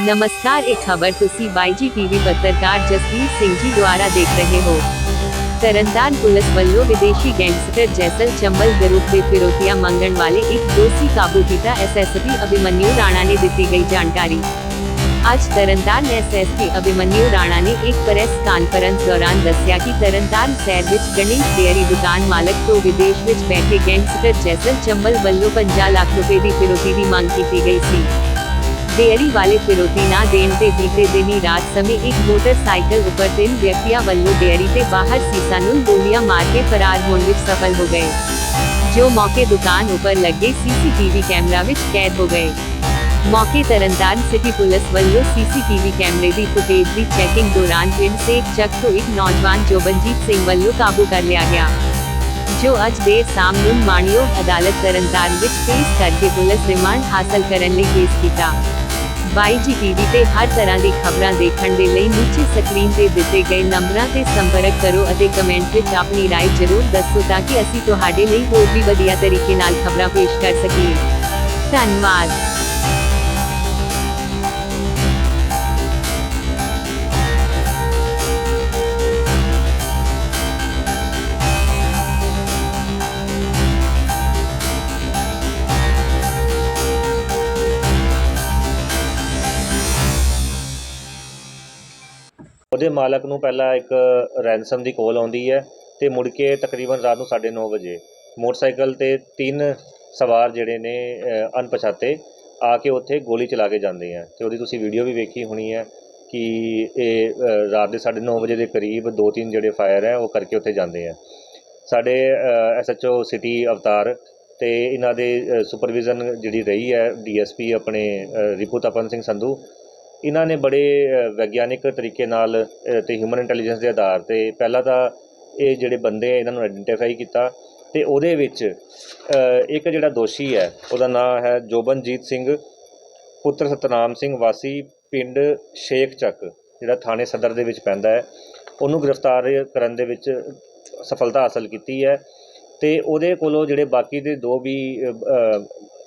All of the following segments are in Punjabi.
ਨਮਸਕਾਰ ਇਹ ਖਬਰ ਤੁਸੀਂ ਬਾਈਜੀ ਟੀਵੀ ਪੱਤਰਕਾਰ ਜਸਵੀਰ ਸਿੰਘ ਜੀ ਦੁਆਰਾ ਦੇਖ ਰਹੇ ਹੋ ਤਰਨਤਾਰਨ ਪੁਲਿਸ ਵੱਲੋਂ ਵਿਦੇਸ਼ੀ ਗੈਂਗਸਟਰ ਜੈਸਲ ਚੰਬਲ ਗਰੁੱਪ ਦੇ ਫਿਰੋਤੀਆਂ ਮੰਗਣ ਵਾਲੇ ਇੱਕ ਦੋਸ਼ੀ ਕਾਬੂ ਕੀਤਾ ਐਸਐਸਪੀ ਅਭਿਮਨਿਊ ਰਾਣਾ ਨੇ ਦਿੱਤੀ ਗਈ ਜਾਣਕਾਰੀ ਅੱਜ ਤਰਨਤਾਰਨ ਐਸਐਸਪੀ ਅਭਿਮਨਿਊ ਰਾਣਾ ਨੇ ਇੱਕ ਪ੍ਰੈਸ ਕਾਨਫਰੰਸ ਦੌਰਾਨ ਦੱਸਿਆ ਕਿ ਤਰਨਤਾਰਨ ਸ਼ਹਿਰ ਵਿੱਚ ਗਣੇਸ਼ ਡੇਅਰੀ ਦੁਕਾਨ ਮਾਲਕ ਤੋਂ ਵਿਦੇਸ਼ ਵਿੱਚ ਬੈਠੇ ਗੈਂਗਸਟਰ ਜੈਸਲ ਚੰਬਲ ਵੱਲੋਂ 50 ਲੱਖ ਰੁਪਏ ਦੀ ਫਿਰੋਤੀ ਦੀ ਮੰਗ ਕੀਤੀ ਗਈ ਸੀ ਵਾਲੇ ਫਿਰੋਤੀ ਨਾ ਦੇਣ ਤੇ ਬੀਤੇ ਦਿਨੀ ਰਾਤ ਸਮੇਂ ਇੱਕ ਮੋਟਰਸਾਈਕਲ ਉੱਪਰ ਤਿੰਨ ਵਿਅਕਤੀਆਂ ਵੱਲੋਂ ਡੇਅਰੀ ਤੇ ਬਾਹਰ ਸੀਸਾ ਨੂੰ ਗੋਲੀਆਂ ਮਾਰ ਕੇ ਫਰਾਰ ਹੋਣ ਵਿੱਚ ਸਫਲ ਹੋ ਗਏ, ਜੋ ਮੌਕੇ ਦੁਕਾਨ ਉੱਪਰ ਲੱਗੇ ਸੀਸੀਟੀਵੀ ਕੈਮਰਾ ਵਿੱਚ ਕੈਦ ਹੋ ਗਏ। ਮੌਕੇ ਤਰਨਤਾਰਨ ਸਿਟੀ ਪੁਲਿਸ ਵੱਲੋਂ ਸੀਸੀਟੀਵੀ ਕੈਮਰੇ ਦੀ ਫੁਟੇਜ ਦੀ ਚੈਕਿੰਗ ਦੌਰਾਨ ਪਿੰਡ ਸੇਖ ਚੱਕ ਤੋਂ ਇੱਕ ਨੌਜਵਾਨ ਜੋਬਨਜੀਤ ਸਿੰਘ ਵੱਲੋਂ ਕਾਬੂ ਕਰ ਲਿਆ ਗਿਆ, ਜੋ ਅੱਜ ਦੇਰ ਸ਼ਾਮ ਨੂੰ ਮਾਣਯੋਗ ਅਦਾਲਤ ਤਰਨਤਾਰਨ ਵਿੱਚ ਪੇਸ਼ ਕਰਕੇ ਪੁਲਿਸ ਰਿਮਾਂਡ ਹਾਸਲ ਕਰਨ ਲਈ ਪੇਸ਼ ਕੀਤਾ। ਬਾਈ ਜੀ ਟੀਵੀ ਤੇ ਹਰ ਤਰ੍ਹਾਂ ਦੀ ਖਬਰਾਂ ਦੇਖਣ ਦੇ ਲਈ ਨੀਚੇ ਸਕਰੀਨ ਤੇ ਦਿੱਤੇ ਗਏ ਨੰਬਰਾਂ ਤੇ ਸੰਪਰਕ ਕਰੋ ਅਤੇ ਕਮੈਂਟ ਵਿੱਚ ਆਪਣੀ رائے ਜ਼ਰੂਰ ਦੱਸੋ ਤਾਂ ਕਿ ਅਸੀਂ ਤੁਹਾਡੇ ਲਈ ਹੋਰ ਵੀ ਵਧੀਆ ਤਰੀਕੇ ਨਾਲ ਖਬਰਾਂ ਪੇਸ਼ ਕਰ ਸਕੀਏ ਧੰਨਵਾਦ ਉਹਦੇ ਮਾਲਕ ਨੂੰ ਪਹਿਲਾਂ ਇੱਕ ਰੈਂਸਮ ਦੀ ਕੋਲ ਆਉਂਦੀ ਹੈ ਤੇ ਮੁੜ ਕੇ ਤਕਰੀਬਨ ਰਾਤ ਨੂੰ 9:30 ਵਜੇ ਮੋਟਰਸਾਈਕਲ ਤੇ ਤਿੰਨ ਸਵਾਰ ਜਿਹੜੇ ਨੇ ਅਣਪਛਾਤੇ ਆ ਕੇ ਉੱਥੇ ਗੋਲੀ ਚਲਾ ਕੇ ਜਾਂਦੇ ਆ। ਤੇ ਉਹਦੀ ਤੁਸੀਂ ਵੀਡੀਓ ਵੀ ਵੇਖੀ ਹੋਣੀ ਹੈ ਕਿ ਇਹ ਰਾਤ ਦੇ 9:30 ਵਜੇ ਦੇ ਕਰੀਬ ਦੋ ਤਿੰਨ ਜਿਹੜੇ ਫਾਇਰ ਹੈ, ਉਹ ਕਰਕੇ ਉੱਥੇ ਜਾਂਦੇ ਆ। ਸਾਡੇ ਐਸਐਚਓ ਸਿਟੀ ਅਵਤਾਰ ਤੇ ਇਹਨਾਂ ਦੇ ਸੁਪਰਵਿਜ਼ਨ ਜਿਹੜੀ ਰਹੀ ਹੈ ਡੀਐਸਪੀ ਆਪਣੇ ਰਿਪੂ ਤਪਨ ਸਿੰਘ ਸੰਧੂ ਇਹਨਾਂ ਨੇ ਬੜੇ ਵਿਗਿਆਨਿਕ ਤਰੀਕੇ ਨਾਲ ਅਤੇ ਹਿਊਮਨ ਇੰਟੈਲੀਜੈਂਸ ਦੇ ਆਧਾਰ ਤੇ ਪਹਿਲਾਂ ਤਾਂ ਇਹ ਜਿਹੜੇ ਬੰਦੇ ਇਹਨਾਂ ਨੂੰ ਆਈਡੈਂਟੀਫਾਈ ਕੀਤਾ ਅਤੇ ਉਹਦੇ ਵਿੱਚ ਇੱਕ ਜਿਹੜਾ ਦੋਸ਼ੀ ਹੈ, ਉਹਦਾ ਨਾਂ ਹੈ ਜੋਬਨਜੀਤ ਸਿੰਘ, ਪੁੱਤਰ ਸਤਨਾਮ ਸਿੰਘ, ਵਾਸੀ ਪਿੰਡ ਸ਼ੇਖ ਚੱਕ, ਜਿਹੜਾ ਥਾਣੇ ਸਦਰ ਦੇ ਵਿੱਚ ਪੈਂਦਾ ਹੈ। ਉਹਨੂੰ ਗ੍ਰਿਫਤਾਰ ਕਰਨ ਦੇ ਵਿੱਚ ਸਫਲਤਾ ਹਾਸਲ ਕੀਤੀ ਹੈ ਅਤੇ ਉਹਦੇ ਕੋਲੋਂ ਜਿਹੜੇ ਬਾਕੀ ਦੇ ਦੋ ਵੀ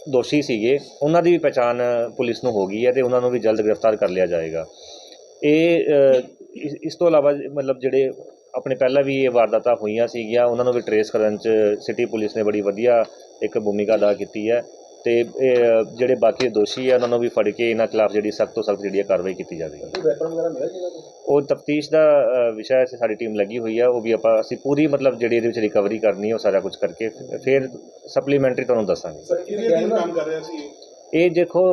ਦੋਸ਼ੀ ਸੀਗੇ, ਉਹਨਾਂ ਦੀ ਵੀ ਪਛਾਣ ਪੁਲਿਸ ਨੂੰ ਹੋ ਗਈ ਹੈ ਤੇ ਉਹਨਾਂ ਨੂੰ ਵੀ ਜਲਦ ਗ੍ਰਿਫਤਾਰ ਕਰ ਲਿਆ ਜਾਏਗਾ। ਇਹ ਇਸ- ਇਸ ਤੋਂ ਇਲਾਵਾ ਮਤਲਬ ਜਿਹੜੇ ਆਪਣੇ ਪਹਿਲਾਂ ਵੀ ਇਹ ਵਾਰਦਾਤਾਂ ਹੋਈਆਂ ਸੀਗੀਆਂ, ਉਹਨਾਂ ਨੂੰ ਵੀ ਟਰੇਸ ਕਰਨ 'ਚ ਸਿਟੀ ਪੁਲਿਸ ਨੇ ਬੜੀ ਵਧੀਆ ਇੱਕ ਭੂਮਿਕਾ ਅਦਾ ਕੀਤੀ ਹੈ। ਤੇ ਇਹ ਜਿਹੜੇ ਬਾਕੀ ਦੋਸ਼ੀ ਹੈ ਉਹਨਾਂ ਨੂੰ ਵੀ ਫੜ ਕੇ ਇਹਨਾਂ ਖਿਲਾਫ ਜਿਹੜੀ ਸਖਤ ਤੋਂ ਸਖਤ ਜਿਹੜੀ ਕਾਰਵਾਈ ਕੀਤੀ ਜਾਵੇਗੀ। ਉਹ ਤਫਤੀਸ਼ ਦਾ ਵਿਸ਼ਾ ਹੈ ਸਾਡੀ ਟੀਮ ਲੱਗੀ ਹੋਈ ਹੈ ਉਹ ਵੀ ਆਪਾਂ ਅਸੀਂ ਪੂਰੀ ਮਤਲਬ ਜਿਹੜੀ ਇਹਦੇ ਵਿੱਚ ਰਿਕਵਰੀ ਕਰਨੀ ਹੈ ਉਹ ਸਾਰਾ ਕੁਝ ਕਰਕੇ ਫਿਰ ਸਪਲੀਮੈਂਟਰੀ ਤੁਹਾਨੂੰ ਦੱਸਾਂਗੇ। ਸਰ ਕਿਹਦੇ ਅਧੀਨ ਕੰਮ ਕਰ ਰਿਹਾ ਸੀ? ਇਹ ਦੇਖੋ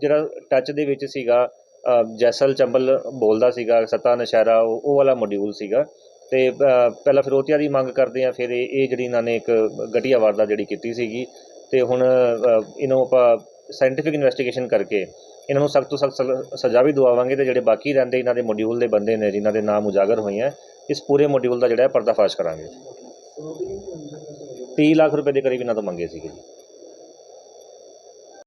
ਜਿਹੜਾ ਟੱਚ ਦੇ ਵਿੱਚ ਸੀਗਾ ਜੈਸਲ ਚੰਬਲ ਬੋਲਦਾ ਸੀਗਾ ਸਤਾ ਨਸ਼ਹਿਰਾ ਉਹ ਵਾਲਾ ਮੋਡਿਊਲ ਸੀਗਾ। ਤੇ ਪਹਿਲਾਂ ਫਿਰੋਤੀਆ ਦੀ ਮੰਗ ਕਰਦੇ ਆ ਫਿਰ ਇਹ ਇਹ ਜਿਹੜੀ ਇਹਨਾਂ ਨੇ ਇੱਕ ਗਟੀਆ ਵਾਰਦਾ ਜਿਹੜੀ ਕੀਤੀ ਸੀਗੀ ਤੇ ਹੁਣ ਇਹਨੂੰ ਆਪਾਂ ਸਾਇੰਟੀਫਿਕ ਇਨਵੈਸਟੀਗੇਸ਼ਨ ਕਰਕੇ ਇਹਨਾਂ ਨੂੰ ਸਖਤ ਤੋਂ ਸਖਤ ਸਜ਼ਾ ਵੀ ਦਵਾਵਾਂਗੇ ਤੇ ਜਿਹੜੇ ਬਾਕੀ ਰਹਿੰਦੇ ਇਹਨਾਂ ਦੇ ਮੋਡਿਊਲ ਦੇ ਬੰਦੇ ਨੇ, ਜਿਨ੍ਹਾਂ ਦੇ ਨਾਮ ਉਜਾਗਰ ਹੋਏ ਆ ਇਸ ਪੂਰੇ ਮੋਡਿਊਲ ਦਾ ਜਿਹੜਾ ਪਰਦਾਫਾਸ਼ ਕਰਾਂਗੇ। 30 ਲੱਖ ਰੁਪਏ ਦੇ ਕਰੀਬ ਇਹਨਾਂ ਤੋਂ ਮੰਗੇ ਸੀਗੇ ਜੀ।